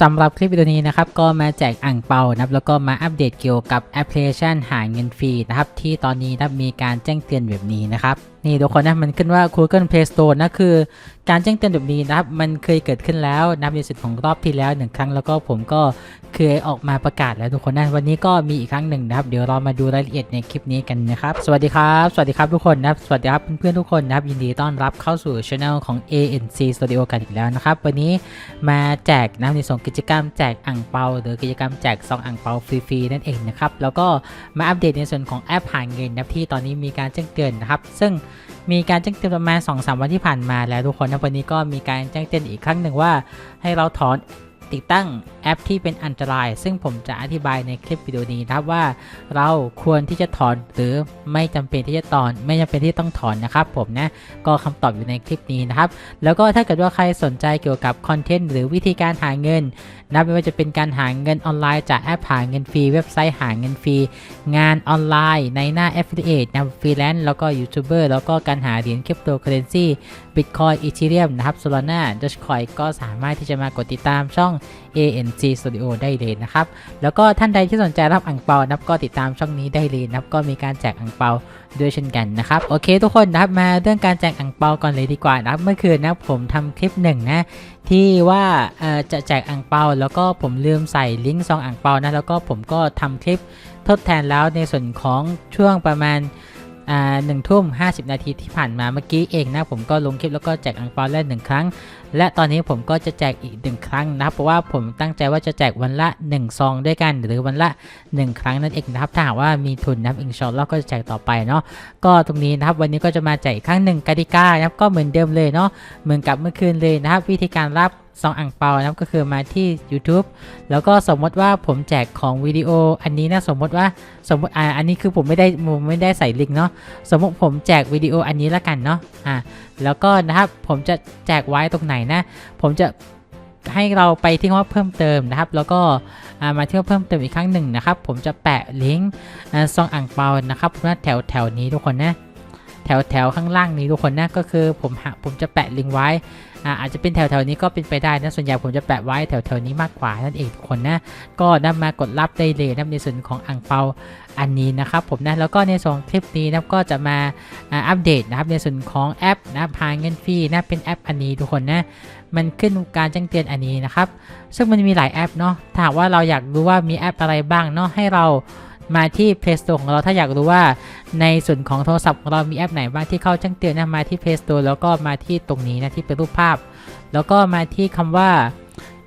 สำหรับคลิปวิดีโอนี้นะครับก็มาแจกอ่างเปานะครับแล้วก็มาอัปเดตเกี่ยวกับแอปพลิเคชันหาเงินฟรีนะครับที่ตอนนี้นะมีการแจ้งเตือนแบบนี้นะครับนี่ทุกคนนะมันขึ้นว่า Google Play Store นะคือการแจ้งเตือนแบบนี้นะครับมันเคยเกิดขึ้นแล้วนะครับในส่วนของรอบที่แล้วหนึ่งครั้งแล้วก็ผมก็เคยออกมาประกาศแล้วทุกคนนะวันนี้ก็มีอีกครั้งหนึ่งนะครับเดี๋ยวเรามาดูรายละเอียดในคลิปนี้กันนะครับสวัสดีครับสวัสดีครับทุกคนนะครับสวัสดีครับเพื่อนๆทุกคนนะครับยินดีต้อนรับเข้าสู่ช anel ของ ANC Studio กันอีกแล้วนะครับวันนี้มาแจกนะในส่วนกิจกรรมแจกอ่างเปาหรือกิจกรรมแจกซองอ่างเปาฟรีๆนั่นเองนะครับแล้วก็มาอัปเดตในส่วนของแอปหาเงินนะที่ตอนนี้มีการแจ้งเตือนนะครับซึ่งมีการแจ้งเตือนประมาณ2-3วันที่ผ่านมาแล้วทุกคนนะวันนี้ก็มีการแจ้งเตือนอีกครั้งหนึ่งว่า ให้เราถอน ติดตั้งแอปที่เป็นอันตราย ซึ่งผมจะอธิบายในคลิปวิดีโอนี้นะครับว่า เราควรที่จะถอนหรือไม่จำเป็นที่จะถอน ไม่จำเป็นที่ต้องถอนนะครับ ผมนะก็คำตอบอยู่ในคลิปนี้นะครับ แล้วก็ถ้าเกิดว่าใครสนใจเกี่ยวกับคอนเทนต์หรือวิธีการหาเงินนะไม่ว่าจะเป็นการหาเงินออนไลน์จากแอปหาเงินฟรีเว็บไซต์หาเงินฟรีงานออนไลน์ในหน้า Affiliate นะฟรีแลนซ์แล้วก็ยูทูบเบอร์แล้วก็การหาเหรียญคริปโตเคอเรนซีบิตคอยอีเทเรียมนะครับโซลาร่าด o ชคอยก็สามารถที่จะมากดติดตามช่อง ANC Studio ได้เลยนะครับ แล้วก็ท่านใดที่สนใจรับอ่างเปานะครับก็ติดตามช่องนี้ได้เลยนะครับ ก็มีการแจกอ่างเปาด้วยเช่นกันนะครับ โอเคทุกคนนะครับมาเรื่องการแจกอ่างเปาก่อนเลยดีกว่านะครับ เมื่อคืนนะผมทำคลิปหนึ่งนะที่ว่าจะแจกอ่างเปาแล้วก็ผมลืมใส่ลิงก์ซองอ่างเปานะแล้วก็ผมก็ทำคลิปทดแทนแล้วในส่วนของช่วงประมาณ หนึ่งทุ่มห้าสิบนาทีที่ผ่านมาเมื่อกี้เองนะผมก็ลงคลิปแล้วก็แจกอ่างเปาแล้วหนึ่งครั้ง และตอนนี้ผมก็จะแจกอีกหนึ่งครั้งนะครับเพราะว่าผมตั้งใจว่าจะแจกวันละ1ซองด้วยกัน หรือวันละ 1 ครั้งนั่นเองนะครับถ้าหากว่ามีทุนนะครับอิงชอลเราก็จะแจกต่อไปเนาะก็ตรงนี้นะครับวันนี้ก็จะมาแจกอีกครั้งหนึ่งกติกานะครับก็เหมือนเดิมเลยเนาะเหมือนกับเมื่อคืนเลยนะครับวิธีการรับ ซองอ่างเปานะครับก็คือมาที่ YouTube แล้วก็สมมติว่าผมแจกของวิดีโออันนี้นะสมมติว่าสมมติอ่าอันนี้คือผมไม่ได้ผมไม่ได้ใส่ลิงก์เนาะสมมติผมแจกวิดีโออันนี้ละกันเนาะอ่าแล้วก็นะครับผมจะแจกไว้ตรงไหนนะ ผมจะให้เราไปที่ว่าเพิ่มเติมนะครับ แล้วก็อ่ามาที่ยวเพิ่มเติมอีกครั้งหนึ่งนะครับ ผมจะแปะลิงก์ซองอ่างเปานะครับว่แถวแถวนี้ทุกคนนะ วแถวข้างล่างนี้ทุกคนนะก็คือผมผมจะแปะลิงก์ไว้อ่าอาจจะเป็นแถวแถวนี้ก็เป็นไปได้นะส่วนใหญ่ผมจะแปะไว้แถวแถวนี้มากกว่านั่นเองทุกคนนะก็นำมากดรับได้เลยนะในส่วนของอ่างเปาอันนี้นะครับผมนะแล้วก็ในส่วนคลิปนี้นะก็จะมาอัปเดตนะครับในส่วนของแอปนะครับหาเงินฟรีนะเป็นแอปอันนี้ทุกคนนะมันขึ้นการแจ้งเตือนอันนี้นะครับซึ่งมันมีหลายแอปเนาะถ้าว่าเราอยากรู้ว่ามีแอปอะไรบ้างเนาะให้เรา มาที่ Play Store ของเราถ้าอยากรู้ว่าในส่วนของโทรศัพท์ของเรามีแอปไหนบ้างที่เข้าแจ้งเตือนนะมาที่ Play Store แล้วก็มาที่ตรงนี้นะที่เป็นรูปภาพ แล้วก็มาที่คำว่า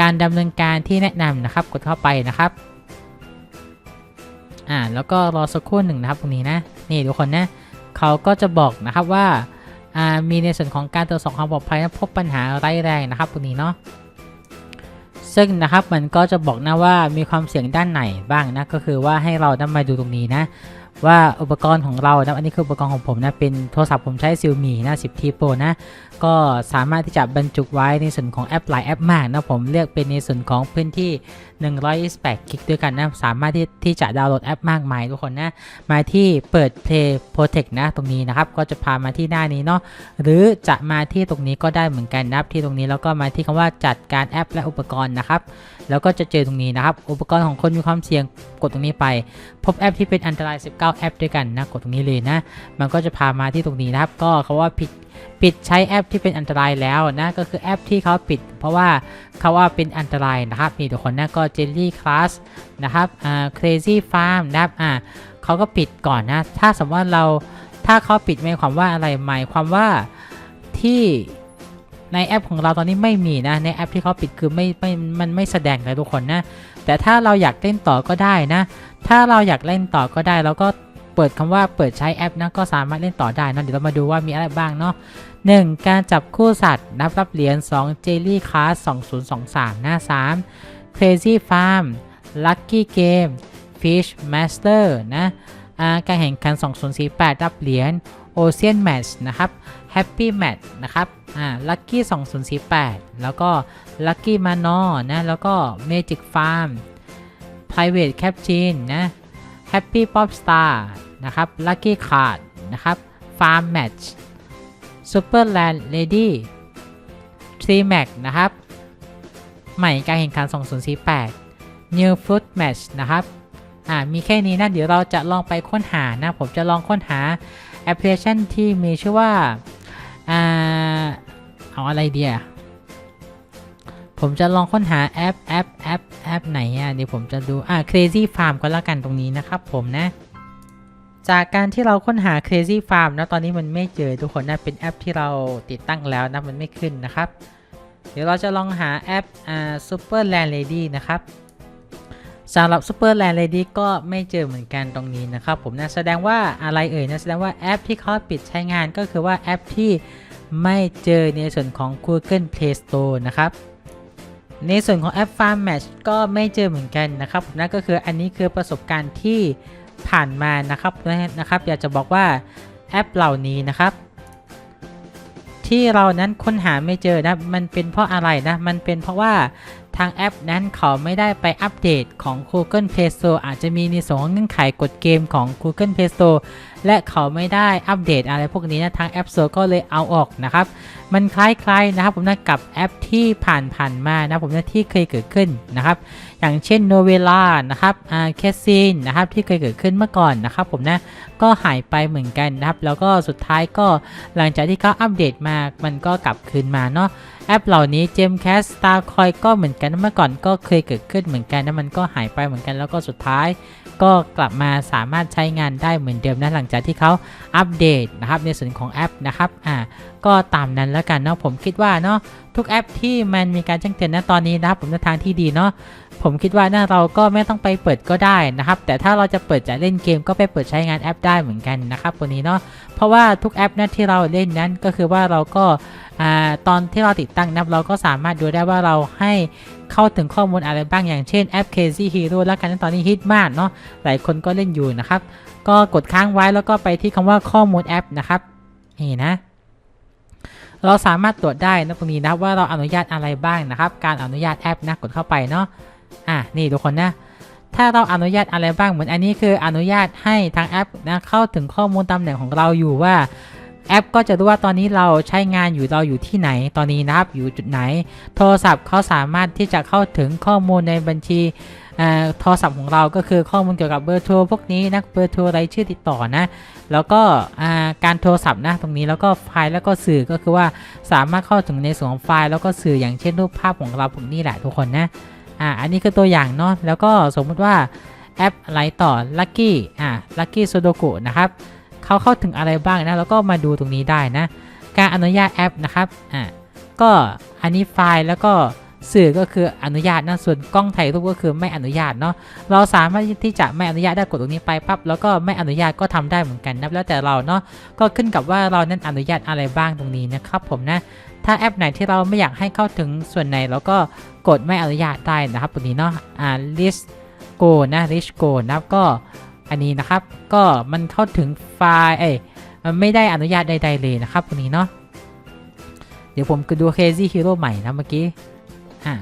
การดำเนินการที่แนะนำนะครับ กดเข้าไปนะครับอ่าแล้วก็รอสักครู่หนึ่งนะครับตรงนี้นะนี่ทุกคนนะเขาก็จะบอกนะครับว่าอ่ามีในส่วนของการตรวจสอบความปลอดภัยพบปัญหาร้ายแรงนะครับตรงนี้เนาะ ซึ่งนะครับมันก็จะบอกนะว่ามีความเสี่ยงด้านไหนบ้างนะก็คือว่าให้เรานำมาดูตรงนี้นะว่าอุปกรณ์ของเรานะอันนี้คืออุปกรณ์ของผมนะเป็นโทรศัพท์ผมใช้ซิลมีนะ 10T Pro นะก็สามารถที่จะบรรจุไว้ในส่วนของแอปหลายแอปมากนะผมเลือกเป็นในส่วนของพื้นที่ 128กิกด้วยกันนะสามารถที่ที่จะดาวน์โหลดแอปมากมายทุกคนนะมาที่เปิด Play Protect นะตรงนี้นะครับก็จะพามาที่หน้านี้เนาะหรือจะมาที่ตรงนี้ก็ได้เหมือนกันนะที่ตรงนี้แล้วก็มาที่คำว่าจัดการแอปและอุปกรณ์นะครับแล้วก็จะเจอตรงนี้นะครับ อุปกรณ์ของคนมีความเสี่ยงกดตรงนี้ไป พบแอปที่เป็นอันตราย 19 แอปด้วยกันนะกดตรงนี้เลยนะ มันก็จะพามาที่ตรงนี้นะครับ ก็เขาว่าผิด ปิดใช้แอปที่เป็นอันตรายแล้วนะก็คือแอปที่เขาปิด เพราะว่าเขาว่าเป็นอันตรายนะครับมีทุกคนนะก็ Jelly Class นะครับอ่า Crazy Farm นะครับอ่าเขาก็ปิดก่อนนะถ้าสมมติว่าเราถ้าเขาปิดหมายความว่าอะไรหมายความว่าที่ในแอปของเราตอนนี้ไม่มีนะในแอปที่เขาปิดคือไม่ไม่มันไม่แสดงเลยทุกคนนะแต่ถ้าเราอยากเล่นต่อก็ได้นะ ถ้าเราอยากเล่นต่อก็ได้เราก็ เปิดคำว่าเปิดใช้แอปนะก็สามารถเล่นต่อได้นะเดี๋ยวเรามาดูว่ามีอะไรบ้างเนาะ 1. การจับคู่สัตว์ นับรับเหรียญ 2. Jelly Class 2023 หน้า 3. Crazy Farm Lucky Game Fish Master นะการแข่งขัน 2048 รับเหรียญ Ocean Match นะครับ Happy Match นะครับอ่า Lucky 2048 แล้วก็ Lucky Manor นะ แล้วก็ Magic Farm Private Captain นะ Happy Pop Star นะครับ Lucky Card นะครับ Farm Match Superland Lady 3 Mac นะครับ ใหม่การแข่งขัน 2048 New Foot Match นะครับอ่ามีแค่นี้นะ เดี๋ยวเราจะลองไปค้นหานะ ผมจะลองค้นหาแอปพลิเคชันที่มีชื่อว่าอ่าเอาอะไรเดียผมจะลองค้นหาแอปแอปแอปแอปไหนอะเดี๋ยวผมจะดูอ่า Crazy Farm ก็แล้วกันตรงนี้นะครับผมนะ จากการที่เราค้นหา Crazy Farm นะตอนนี้มันไม่เจอทุกคนนะเป็นแอปที่เราติดตั้งแล้วนะมันไม่ขึ้นนะครับ เดี๋ยวเราจะลองหาแอปอ่า Super Land Lady นะครับสำหรับ Super Land Lady ก็ไม่เจอเหมือนกันตรงนี้นะครับผมนะแสดงว่าอะไรเอ่ยนะแสดงว่าแอปที่เขาปิดใช้งานก็คือว่าแอปที่ไม่เจอในส่วนของ Google Play Store นะครับในส่วนของแอป Farm Match ก็ไม่เจอเหมือนกันนะครับผมนะก็คืออันนี้คือประสบการณ์ที่ ผ่านมานะครับนะครับ อยากจะบอกว่าแอปเหล่านี้นะครับ ที่เรานั้นค้นหาไม่เจอนะมันเป็นเพราะอะไรนะ มันเป็นเพราะว่า ทางแอปนั้นเขาไม่ได้ไปอัปเดตของ Google Play Store อาจจะมีในส่วนของเงื่อนไขกฎเกมของ Google Play Store และเขาไม่ได้อัปเดตอะไรพวกนี้นะทาง App Store ก็เลยเอาออกนะครับ มันคล้ายๆนะครับผมนะกับแอปที่ผ่านๆมานะผมนะที่เคยเกิดขึ้นนะครับ อย่างเช่น Novella นะครับอ่า c a s i n นะครับที่เคยเกิดขึ้นเมื่อก่อนนะครับผมนะก็หายไปเหมือนกันนะครับ แล้วก็สุดท้ายก็หลังจากที่เขาอัปเดตมามันก็กลับคืนมาเนาะ แอปเหล่านี้ Gemcast Starcoin ก็เหมือนกันเมื่อก่อนก็เคยเกิดขึ้นเหมือนกันแล้วมันก็หายไปเหมือนกันแล้วก็สุดท้าย ก็กลับมาสามารถใช้งานได้เหมือนเดิมนะหลังจากที่เขาอัปเดตนะครับในส่วนของแอปนะครับอ่าก็ตามนั้นแล้วกันเนาะผมคิดว่าเนาะทุกแอปที่มันมีการแจ้งเตือนนะตอนนี้นะครับผมในทางที่ดีเนาะ ผมคิดว่านะเราก็ไม่ต้องไปเปิดก็ได้นะครับ แต่ถ้าเราจะเปิดจะเล่นเกมก็ไปเปิดใช้งานแอปได้เหมือนกันนะครับตัวนี้เนาะเพราะว่าทุกแอปนะที่เราเล่นนั้นก็คือว่าเราก็อ่าตอนที่เราติดตั้งนะเราก็สามารถดูได้ว่าเราให้เข้าถึงข้อมูลอะไรบ้างอย่างเช่นแอป Crazy Hero แล้วกันนะตอนนี้ฮิตมากเนาะหลายคนก็เล่นอยู่นะครับ ก็กดค้างไว้แล้วก็ไปที่คำว่าข้อมูลแอปนะครับนี่นะเราสามารถตรวจได้นะตรงนี้นะว่าเราอนุญาตอะไรบ้างนะครับ การอนุญาตแอปนะกดเข้าไปเนาะ อะนี่ทุกคนนะ ถ้าเราอนุญาตอะไรบ้างเหมือนอันนี้คืออนุญาตให้ทางแอปนะเข้าถึงข้อมูลตำแหน่งของเราอยู่ว่าแอปก็จะรู้ว่าตอนนี้เราใช้งานอยู่เราอยู่ที่ไหนตอนนี้นะครับอยู่จุดไหน โทรศัพท์เขาสามารถที่จะเข้าถึงข้อมูลในบัญชีโทรศัพท์ของเราก็คือข้อมูลเกี่ยวกับเบอร์โทรพวกนี้นะเบอร์โทรรายชื่อติดต่อนะ แล้วก็การโทรศัพท์นะตรงนี้แล้วก็ไฟล์แล้วก็สื่อก็คือว่าสามารถเข้าถึงในส่วนของไฟล์แล้วก็สื่ออย่างเช่นรูปภาพของเราพวกนี้แหละทุกคนนะ อ่าอันนี้คือตัวอย่างเนาะแล้วก็สมมุติว่าแอปอะไรต่อ Lucky อ่า Lucky Sudoku นะครับเขาเข้าถึงอะไรบ้างนะแล้วก็มาดูตรงนี้ได้นะ การอนุญาตแอปนะครับอ่าก็อันนี้ไฟล์แล้วก็สื่อก็คืออนุญาตนะส่วนกล้องถ่ายรูปก็คือไม่อนุญาตเนาะเราสามารถที่จะไม่อนุญาตได้กดตรงนี้ไปปั๊บแล้วก็ไม่อนุญาตก็ทำได้เหมือนกันนะแล้วแต่เราเนาะก็ขึ้นกับว่าเรานั้นอนุญาตอะไรบ้างตรงนี้นะครับผมนะ ถ้าแอปไหนที่เราไม่อยากให้เข้าถึงส่วนไหนเราก็กดไม่อนุญาตได้นะครับตรงนี้เนาะอ่า list go นะ list go นะครับก็อันนี้นะครับก็มันเข้าถึงไฟล์เอ้ยมันไม่ได้อนุญาตใดๆเลยนะครับตรงนี้เนาะเดี๋ยวผมก็ดู Crazy Hero ใหม่นะเมื่อกี้อ่า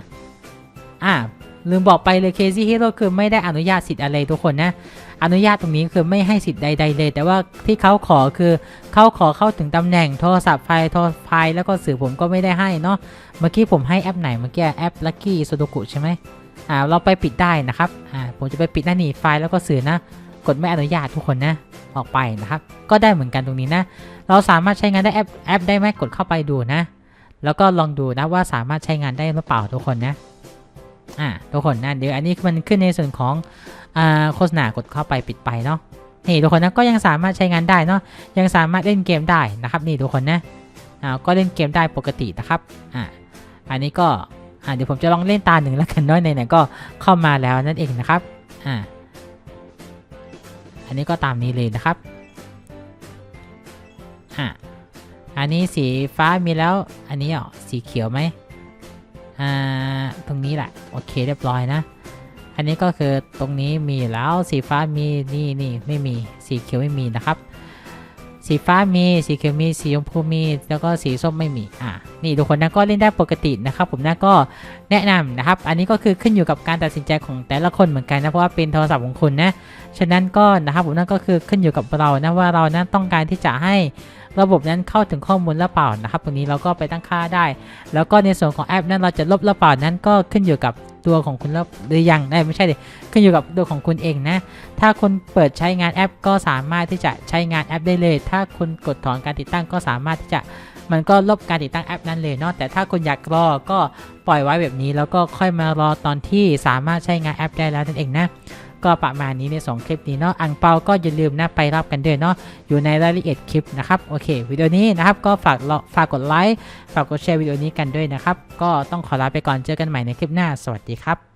อ่า ลืมบอกไปเลย Crazy Hero คือไม่ได้อนุญาตสิทธิ์อะไรทุกคนนะ อนุญาตตรงนี้คือไม่ให้สิทธิ์ใด ๆ เลย แต่ว่าที่เขาขอคือเขาขอเข้าถึงตำแหน่งโทรศัพท์ไฟล์โทรไฟล์แล้วก็สื่อผมก็ไม่ได้ให้เนาะ เมื่อกี้ผมให้แอปไหนเมื่อกี้แอป Lucky Sudoku ใช่ไหมอ่าเราไปปิดได้นะครับ อ่าผมจะไปปิดหน้าหนีไฟล์แล้วก็สื่อนะ กดไม่อนุญาตทุกคนนะออกไปนะครับ ก็ได้เหมือนกันตรงนี้นะ เราสามารถใช้งานได้แอปแอปได้ไหมกดเข้าไปดูนะ แล้วก็ลองดูนะว่าสามารถใช้งานได้หรือเปล่าทุกคนนะ อ่าทุกคนนะเดี๋ยวอันนี้มันขึ้นในส่วนของอ่าโฆษณากดเข้าไปปิดไปเนาะนี่ทุกคนนะก็ยังสามารถใช้งานได้เนาะยังสามารถเล่นเกมได้นะครับนี่ทุกคนนะอ่าก็เล่นเกมได้ปกตินะครับอ่าอันนี้ก็อ่าเดี๋ยวผมจะลองเล่นตาหนึ่งแล้วกันเน้อยไหนๆก็เข้ามาแล้วนั่นเองนะครับอ่าอันนี้ก็ตามนี้เลยนะครับอ่าอันนี้สีฟ้ามีแล้วอันนี้อะสีเขียวไหม อ่าตรงนี้แหละโอเคเรียบร้อยนะ อันนี้ก็คือตรงนี้มีแล้วสีฟ้ามีนี่นี่ไม่มีสีเขียวไม่มีนะครับ สีฟ้ามีสีเขียวมีสีชมพูมี แล้วก็สีส้มไม่มีอ่านี่ทุกคนนะก็เล่นได้ปกตินะครับผมนะก็แนะนำนะครับ อันนี้ก็คือขึ้นอยู่กับการตัดสินใจของแต่ละคนเหมือนกันนะเพราะว่าเป็นโทรศัพท์ของคุณนะฉะนั้นก็นะครับผมนั่นก็คือขึ้นอยู่กับเรานะว่าเรานั้นต้องการที่จะให้ระบบนั้นเข้าถึงข้อมูลหรือเปล่านะครับ ตรงนี้เราก็ไปตั้งค่าได้ แล้วก็ในส่วนของแอปนั้นเราจะลบหรือเปล่านั้นก็ขึ้นอยู่กับ ตัวของคุณแล้วหรือยังได้ไม่ใช่ดิขึ้นอยู่กับตัวของคุณเองนะ ถ้าคุณเปิดใช้งานแอปก็สามารถที่จะใช้งานแอปได้เลย ถ้าคุณกดถอนการติดตั้งก็สามารถที่จะมันก็ลบการติดตั้งแอปนั้นเลยเนาะแต่ถ้าคุณอยากรอก็ปล่อยไว้แบบนี้ แล้วก็ค่อยมารอตอนที่สามารถใช้งานแอปได้แล้วนั่นเองนะ ก็ประมาณนี้ใน 2 คลิปนี้เนาะอังเปาก็อย่าลืมนะไปรับกันด้วยเนาะอยู่ในรายละเอียดคลิปนะครับโอเควิดีโอนี้นะครับก็ฝากรอฝากกดไลค์ฝากกดแชร์วิดีโอนี้กันด้วยนะครับก็ต้องขอลาไปก่อนเจอกันใหม่ในคลิปหน้าสวัสดีครับ